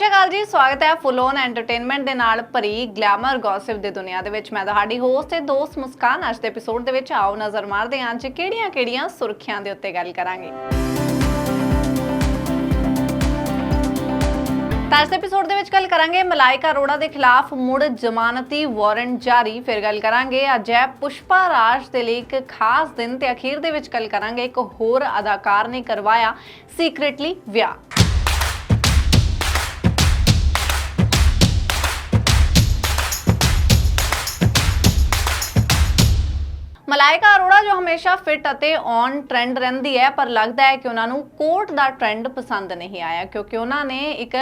ਸ਼੍ਰੀ ਅਕਾਲ ਜੀ, ਸਵਾਗਤ ਹੈ ਫੁੱਲ ਔਨ ਐਂਟਰਟੇਨਮੈਂਟ ਦੇ ਨਾਲ ਭਰੀ ਗਲੈਮਰ ਗੌਸਿਪ ਦੀ ਦੁਨੀਆ ਦੇ ਵਿੱਚ। ਮੈਂ ਤੁਹਾਡੀ ਹੋਸਟ ਤੇ ਦੋਸਤ ਮੁਸਕਾਨ, ਅੱਜ ਦੇ ਐਪੀਸੋਡ ਦੇ ਵਿੱਚ ਆਓ ਨਜ਼ਰ ਮਾਰਦੇ ਹਾਂ ਅੱਜ ਕਿਹੜੀਆਂ-ਕਿਹੜੀਆਂ ਸੁਰਖੀਆਂ ਦੇ ਉੱਤੇ ਗੱਲ ਕਰਾਂਗੇ। ਤਾਂ ਇਸ ਐਪੀਸੋਡ ਦੇ ਵਿੱਚ ਗੱਲ ਕਰਾਂਗੇ ਮਲਾਇਕਾ ਅਰੋੜਾ ਦੇ ਖਿਲਾਫ ਮੁੜ ਜ਼ਮਾਨਤੀ ਵਾਰੰਟ ਜਾਰੀ। ਫਿਰ ਗੱਲ ਕਰਾਂਗੇ ਅੱਜ ਹੈ ਪੁਸ਼ਪਾ ਰਾਜ ਦੇ ਲਈ ਇੱਕ ਖਾਸ ਦਿਨ ਤੇ ਅਖੀਰ ਦੇ ਵਿੱਚ ਗੱਲ ਕਰਾਂਗੇ। ਇੱਕ ਹੋਰ ਅਦਾਕਾਰ ਨੇ ਕਰਵਾਇਆ ਸੀਕ੍ਰੀਟਲੀ ਵਿਆਹ। ਮਲਾਇਕਾ ਅਰੋੜਾ ਜੋ ਹਮੇਸ਼ਾ ਫਿਟ ਅਤੇ ਔਨ ਟ੍ਰੈਂਡ ਰਹਿੰਦੀ ਹੈ, ਪਰ ਲੱਗਦਾ ਹੈ ਕਿ ਉਹਨਾਂ ਨੂੰ ਕੋਰਟ ਦਾ ਟ੍ਰੈਂਡ ਪਸੰਦ ਨਹੀਂ ਆਇਆ, ਕਿਉਂਕਿ ਉਹਨਾਂ ਨੇ ਇੱਕ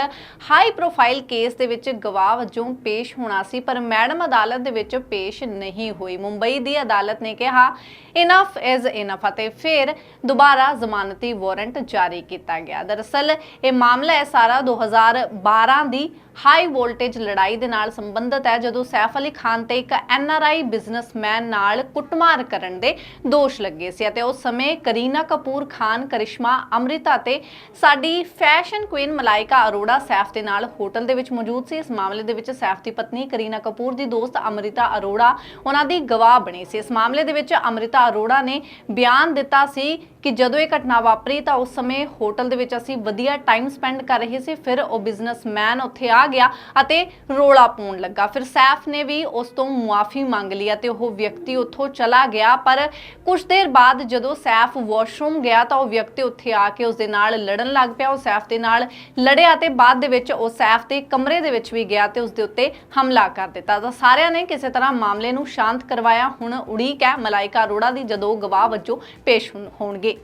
ਹਾਈ ਪ੍ਰੋਫਾਈਲ ਕੇਸ ਦੇ ਵਿੱਚ ਗਵਾਹ ਵਜੋਂ ਪੇਸ਼ ਹੋਣਾ ਸੀ, ਪਰ ਮੈਡਮ ਅਦਾਲਤ ਦੇ ਵਿੱਚ ਪੇਸ਼ ਨਹੀਂ ਹੋਈ। ਮੁੰਬਈ ਦੀ ਅਦਾਲਤ ਨੇ ਕਿਹਾ ਇਨਫ ਇਜ਼ ਇਨਫ ਅਤੇ ਫਿਰ ਦੁਬਾਰਾ ਜ਼ਮਾਨਤੀ ਵਾਰੰਟ ਜਾਰੀ ਕੀਤਾ ਗਿਆ। ਦਰਅਸਲ, ਇਹ ਮਾਮਲਾ ਹੈ ਸਾਰਾ 2012 ਦੀ ਹਾਈ ਵੋਲਟੇਜ ਲੜਾਈ ਦੇ ਨਾਲ ਸੰਬੰਧਿਤ ਹੈ, ਜਦੋਂ ਸੈਫ ਅਲੀ ਖਾਨ ਤੇ ਇੱਕ ਐਨਆਰਆਈ ਬਿਜ਼ਨਸਮੈਨ ਨਾਲ ਕੁੱਟਮਾਰ ਕਰਨ ਦੇ ਦੋਸ਼ ਲੱਗੇ ਸੀ ਅਤੇ ਉਸ ਸਮੇਂ ਕਰੀਨਾ ਕਪੂਰ ਖਾਨ, ਕਰਿਸ਼ਮਾ ਅਮ੍ਰਿਤਾ ਤੇ ਸਾਡੀ ਫੈਸ਼ਨ ਕੁਈਨ ਮਲਾਇਕਾ ਅਰੋੜਾ ਸੈਫ ਦੇ ਨਾਲ ਹੋਟਲ ਦੇ ਵਿੱਚ ਮੌਜੂਦ ਸੀ। ਇਸ ਮਾਮਲੇ ਦੇ ਵਿੱਚ ਸੈਫ ਦੀ ਪਤਨੀ ਕਰੀਨਾ ਕਪੂਰ ਦੀ ਦੋਸਤ ਅਮ੍ਰਿਤਾ ਅਰੋੜਾ, ਉਹਨਾਂ ਦੀ ਗਵਾਹ ਬਣੀ ਸੀ। ਇਸ ਮਾਮਲੇ ਦੇ ਵਿੱਚ ਅਮ੍ਰਿਤਾ ਅਰੋੜਾ ਨੇ ਬਿਆਨ ਦਿੱਤਾ ਸੀ ਕਿ ਜਦੋਂ ਇਹ ਘਟਨਾ ਵਾਪਰੀ ਤਾਂ ਉਸ ਸਮੇਂ ਹੋਟਲ ਦੇ ਵਿੱਚ ਅਸੀਂ ਵਧੀਆ ਟਾਈਮ ਸਪੈਂਡ ਕਰ ਰਹੇ ਸੀ, ਫਿਰ ਉਹ ਬਿਜ਼ਨਸਮੈਨ ਉੱਥੇ ਆ ਗਿਆ ਅਤੇ ਰੋਲਾ ਪਾਉਣ ਲੱਗਾ। ਫਿਰ ਸੈਫ ਨੇ ਵੀ ਉਸ ਤੋਂ ਮੁਆਫੀ ਮੰਗ ਲਈ ਅਤੇ ਉਹ ਵਿਅਕਤੀ ਉੱਥੋਂ ਚਲਾ ਗਿਆ, ਪਰ ਕੁਝ ਦੇਰ ਬਾਅਦ ਜਦੋਂ ਸੈਫ ਵਾਸ਼ਰੂਮ ਗਿਆ ਤਾਂ ਉਹ ਵਿਅਕਤੀ ਉੱਥੇ ਆ ਕੇ ਉਸ ਦੇ ਨਾਲ ਲੜਨ ਲੱਗ ਪਿਆ। ਉਹ ਸੈਫ ਦੇ ਨਾਲ ਲੜਿਆ ਤੇ ਬਾਅਦ ਦੇ ਵਿੱਚ ਉਹ ਸੈਫ ਦੇ ਕਮਰੇ ਦੇ ਵਿੱਚ ਵੀ ਗਿਆ ਤੇ ਉਸ ਦੇ ਉੱਤੇ ਹਮਲਾ ਕਰ ਦਿੱਤਾ। ਤਾਂ ਸਾਰਿਆਂ ਨੇ ਕਿਸੇ ਤਰ੍ਹਾਂ ਮਾਮਲੇ ਨੂੰ ਸ਼ਾਂਤ ਕਰਵਾਇਆ। ਹੁਣ ਉਡੀਕ ਹੈ ਮਲਾਈਕਾ ਅਰੋੜਾ ਦੀ ਜਦੋਂ ਗਵਾਹ ਵਜੋਂ ਪੇਸ਼ ਹੋਣਗੇ।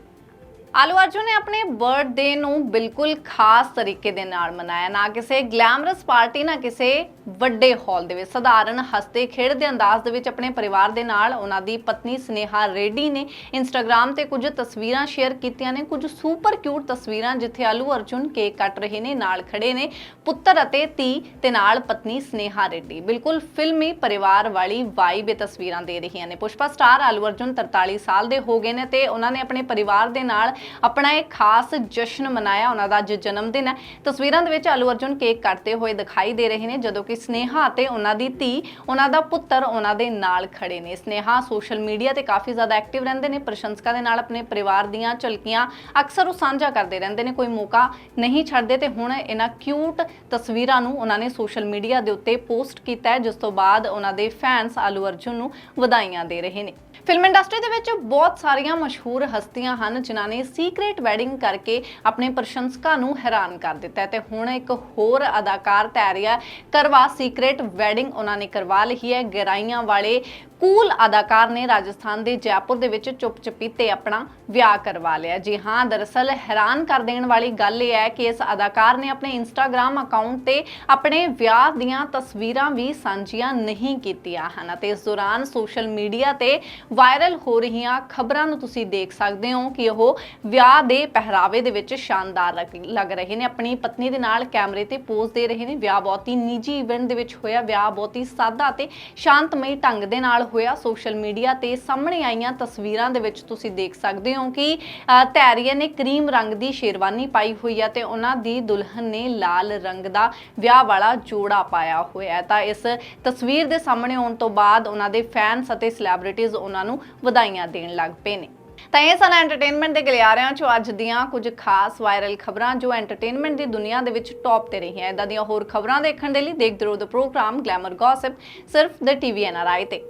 ਆਲੂ ਅਰਜੁਨ ਨੇ ਆਪਣੇ ਬਰਥਡੇ ਨੂੰ ਬਿਲਕੁਲ ਖਾਸ ਤਰੀਕੇ ਦੇ ਨਾਲ ਮਨਾਇਆ। ਨਾ ਕਿਸੇ ਗਲੈਮਰਸ ਪਾਰਟੀ, ਨਾ ਕਿਸੇ ਵੱਡੇ ਹਾਲ ਦੇ ਵਿੱਚ ਸਧਾਰਨ ਹੱਸਦੇ ਖੇਡਦੇ ਅੰਦਾਜ਼ ਦੇ ਵਿੱਚ ਆਪਣੇ ਪਰਿਵਾਰ ਦੇ ਨਾਲ ਉਹਨਾਂ ਦੀ ਪਤਨੀ ਸਨੇਹਾ ਰੇਡੀ ਨੇ ਇੰਸਟਾਗ੍ਰam ਤੇ ਕੁਝ ਤਸਵੀਰਾਂ ਸ਼ੇਅਰ ਕੀਤੀਆਂ ਨੇ, ਕੁਝ ਸੁਪਰ ਕਿਊਟ ਤਸਵੀਰਾਂ ਜਿੱਥੇ ਆਲੂ ਅਰਜੁਨ ਕੇਕ ਕੱਟ ਰਹੇ ਨੇ, ਨਾਲ ਖੜੇ ਨੇ ਪੁੱਤਰ ਅਤੇ ਧੀ ਤੇ ਨਾਲ ਪਤਨੀ ਸਨੇਹਾ ਰੈਡੀ। ਬਿਲਕੁਲ ਫਿਲਮੀ ਪਰਿਵਾਰ ਵਾਲੀ ਵਾਈਬ ਇਹ ਤਸਵੀਰਾਂ ਦੇ ਰਹੀਆਂ ਨੇ। ਪੁਸ਼ਪਾ ਸਟਾਰ ਆਲੂ ਅਰਜੁਨ 43 ਸਾਲ ਦੇ ਹੋ ਗਏ ਨੇ ਤੇ ਉਹਨਾਂ ਨੇ ਆਪਣੇ ਪਰਿਵਾਰ ਦੇ ਨਾਲ ਆਪਣਾ ਇੱਕ ਖਾਸ ਜਸ਼ਨ ਮਨਾਇਆ, ਉਹਨਾਂ ਦਾ ਅੱਜ ਜਨਮ ਦਿਨ ਹੈ। ਤਸਵੀਰਾਂ ਦੇ ਵਿੱਚ ਆਲੂ ਅਰਜੁਨ ਕੇਕ ਕੱਟਦੇ ਹੋਏ ਦਿਖਾਈ ਦੇ ਰਹੇ ਨੇ, ਜਦੋਂ ਕਿ ਸਨੇਹਾ ਤੇ ਉਹਨਾਂ ਦੀ ਧੀ, ਉਹਨਾਂ ਦਾ ਪੁੱਤਰ ਉਹਨਾਂ ਦੇ ਨਾਲ ਖੜੇ ਨੇ। ਸਨੇਹਾ ਸੋਸ਼ਲ ਮੀਡੀਆ ਤੇ ਕਾਫੀ ਜ਼ਿਆਦਾ ਐਕਟਿਵ ਰਹਿੰਦੇ ਨੇ। ਪ੍ਰਸ਼ੰਸਕਾਂ ਦੇ ਨਾਲ ਆਪਣੇ ਪਰਿਵਾਰ ਦੀਆਂ ਝਲਕੀਆਂ ਅਕਸਰ ਉਹ ਸਾਂਝਾ ਕਰਦੇ ਰਹਿੰਦੇ ਨੇ। ਕੋਈ ਮੌਕਾ ਨਹੀਂ ਛੱਡਦੇ ਤੇ ਹੁਣ ਇਹਨਾਂ ਕਿਊਟ ਤਸਵੀਰਾਂ ਨੂੰ ਉਹਨਾਂ ਨੇ ਸੋਸ਼ਲ ਮੀਡੀਆ ਦੇ ਉੱਤੇ ਪੋਸਟ ਕੀਤਾ ਹੈ, ਜਿਸ ਤੋਂ ਬਾਅਦ ਉਹਨਾਂ ਦੇ ਫੈਨਸ ਆਲੂ ਅਰਜੁਨ ਨੂੰ ਵਧਾਈਆਂ ਦੇ ਰਹੇ ਨੇ। ਫਿਲਮ ਇੰਡਸਟਰੀ ਦੇ ਵਿੱਚ ਬਹੁਤ ਸਾਰੀਆਂ ਮਸ਼ਹੂਰ ਹਸਤੀਆਂ ਹਨ, ਜਿਨ੍ਹਾਂ ਨੇ ਸੀਕ੍ਰੀਟ ਵੈਡਿੰਗ ਕਰਕੇ ਆਪਣੇ ਪ੍ਰਸ਼ੰਸਕਾਂ ਨੂੰ ਹੈਰਾਨ ਕਰ ਦਿੱਤਾ ਤੇ ਹੁਣ ਇੱਕ ਹੋਰ ਅਦਾਕਾਰ ਤੈਰਿਆ ਕਰਵਾ ਸੀਕ੍ਰੀਟ ਵੈਡਿੰਗ ਉਹਨਾਂ ਨੇ ਕਰਵਾ ਲਈ ਹੈ। ਗਹਿਰਾਈਆਂ ਵਾਲੇ ਕੂਲ ਅਦਾਕਾਰ ਨੇ ਰਾਜਸਥਾਨ ਦੇ ਜੈਪੁਰ ਦੇ ਵਿੱਚ ਚੁੱਪ-ਚਪੀਤੇ ਆਪਣਾ ਵਿਆਹ ਕਰਵਾ ਲਿਆ। ਜੀ ਹਾਂ, ਦਰਅਸਲ ਹੈਰਾਨ ਕਰ ਦੇਣ ਵਾਲੀ ਗੱਲ ਇਹ ਹੈ ਕਿ ਇਸ ਅਦਾਕਾਰ ਨੇ ਆਪਣੇ ਇੰਸਟਾਗ੍ਰam ਅਕਾਊਂਟ ਤੇ ਆਪਣੇ ਵਿਆਹ ਦੀਆਂ ਤਸਵੀਰਾਂ ਵੀ ਸਾਂਝੀਆਂ ਨਹੀਂ ਕੀਤੀਆਂ ਹਨ ਅਤੇ ਇਸ ਦੌਰਾਨ ਸੋਸ਼ਲ ਮੀਡੀਆ ਤੇ ਵਾਇਰਲ ਹੋ ਰਹੀਆਂ ਖਬਰਾਂ ਨੂੰ ਤੁਸੀਂ ਦੇਖ ਸਕਦੇ ਹੋ ਕਿ ਉਹ ਵਿਆਹ ਦੇ ਪਹਿਰਾਵੇ ਦੇ ਵਿੱਚ ਸ਼ਾਨਦਾਰ ਲੱਗ- ਲੱਗ ਰਹੇ ਨੇ। ਆਪਣੀ ਪਤਨੀ ਦੇ ਨਾਲ ਕੈਮਰੇ ਤੇ ਪੋਜ਼ ਦੇ ਰਹੇ ਨੇ। ਵਿਆਹ ਬਹੁਤ ਹੀ ਨਿੱਜੀ ਇਵੈਂਟ ਦੇ ਵਿੱਚ ਹੋਇਆ ਵਿਆਹ ਬਹੁਤ ਹੀ ਸਾਦਾ ਤੇ ਸ਼ਾਂਤਮਈ ਢੰਗ ਦੇ ਨਾਲ ਹੋਇਆ। ਸੋਸ਼ਲ ਮੀਡੀਆ ਤੇ ਸਾਹਮਣੇ ਆਈਆਂ ਤਸਵੀਰਾਂ ਦੇ ਵਿੱਚ ਤੁਸੀਂ ਦੇਖ ਸਕਦੇ ਹੋ ਕਿ ਧੈਰੀਆ ਨੇ ਕਰੀਮ ਰੰਗ ਦੀ ਸ਼ੇਰਵਾਨੀ ਪਾਈ ਹੋਈ ਹੈ ਤੇ ਉਹਨਾਂ ਦੀ ਦੁਲਹਨ ਨੇ ਲਾਲ ਰੰਗ ਦਾ ਵਿਆਹ ਵਾਲਾ ਜੋੜਾ ਪਾਇਆ ਹੋਇਆ ਤਾਂ ਇਸ ਤਸਵੀਰ ਦੇ ਸਾਹਮਣੇ ਆਉਣ ਤੋਂ ਬਾਅਦ ਉਹਨਾਂ ਦੇ ਫੈਨਸ ਅਤੇ ਸੈਲੀਬ੍ਰਿਟੀਜ਼ ਉਹਨਾਂ ਨੂੰ ਵਧਾਈਆਂ ਦੇਣ ਲੱਗ ਪਏ ਨੇ। ਤਾਂ ਇਹ ਸਨ ਐਂਟਰਟੇਨਮੈਂਟ ਦੇ ਗਲਿਆਰਿਆਂ ਚੋਂ ਅੱਜ ਦੀਆਂ ਕੁਝ ਖਾਸ ਵਾਇਰਲ ਖਬਰਾਂ ਜੋ ਐਂਟਰਟੇਨਮੈਂਟ ਦੀ ਦੁਨੀਆ ਦੇ ਵਿੱਚ ਟੌਪ ਤੇ ਰਹੀਆਂ। ਇਦਾਂ ਦੀਆਂ ਹੋਰ ਖਬਰਾਂ ਦੇਖਣ ਦੇ ਲਈ ਦੇਖਦੇ ਰਹੋ ਦ ਪ੍ਰੋਗਰਾਮ ਗਲੈਮਰ ਗੌਸਿਪ ਸਿਰਫ ਦ ਟੀਵੀ ਐਨਆਰਆਈ ਤੇ।